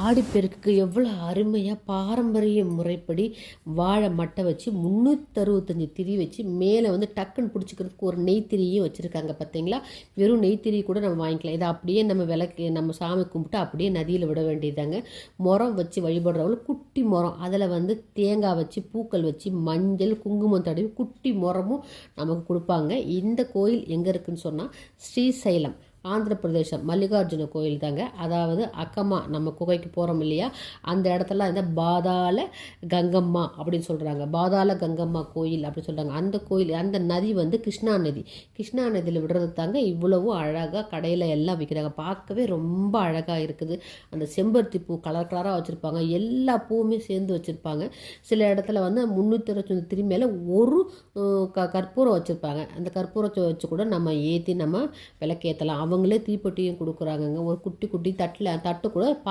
ஆடிப்பெருக்குக்கு எவ்வளோ அருமையாக பாரம்பரிய முறைப்படி வாழை மட்டை வச்சு முந்நூற்றறுபத்தஞ்சி திரி வச்சு மேலே வந்து டக்குன்னு பிடிச்சிக்கிறதுக்கு ஒரு நெய்த்திரியும் வச்சுருக்காங்க பார்த்தீங்களா? வெறும் நெய்த்திரி கூட நம்ம வாங்கிக்கலாம். இதை அப்படியே நம்ம விளக்கு நம்ம சாமி கும்பிட்டு அப்படியே நதியில் விட வேண்டியதாங்க முறம் வச்சு வழிபடுறவங்கள குட்டி முறம் அதில் வந்து தேங்காய் வச்சு பூக்கள் வச்சு மஞ்சள் குங்குமம் தடவி குட்டி முறமும் நமக்கு கொடுப்பாங்க. இந்த கோயில் எங்கே இருக்குதுன்னு சொன்னால் ஸ்ரீசைலம். ஆந்திர பிரதேசம் மல்லிகார்ஜுன கோயில் தாங்க. அதாவது அக்கம்மா நம்ம குகைக்கு போகிறோம் இல்லையா? அந்த இடத்துல இந்த பாதாள கங்கம்மா அப்படின்னு சொல்கிறாங்க பாதாள கங்கம்மா கோயில் அப்படின்னு சொல்கிறாங்க அந்த கோயில் அந்த நதி வந்து கிருஷ்ணா நதி. கிருஷ்ணா நதியில் விடுறது தாங்க இவ்வளவு அழகாக கடையில் எல்லாம் விற்கிறாங்க பார்க்கவே ரொம்ப அழகாக இருக்குது. அந்த செம்பருத்தி பூ கலர் கலராக வச்சுருப்பாங்க. எல்லா பூவுமே சேர்ந்து வச்சுருப்பாங்க. சில இடத்துல வந்து முந்நூற்றி இருபத்தஞ்சி திரி மேலே ஒரு க கற்பூரம் வச்சுருப்பாங்க. அந்த கற்பூரத்தை வச்சு கூட நம்ம ஏற்றி நம்ம விளக்கேற்றலாம் அவங்களே தீப்பெட்டியும் கொடுக்குறாங்கங்க. ஒரு குட்டி குட்டி தட்டில் தட்டு கூட பார்க்க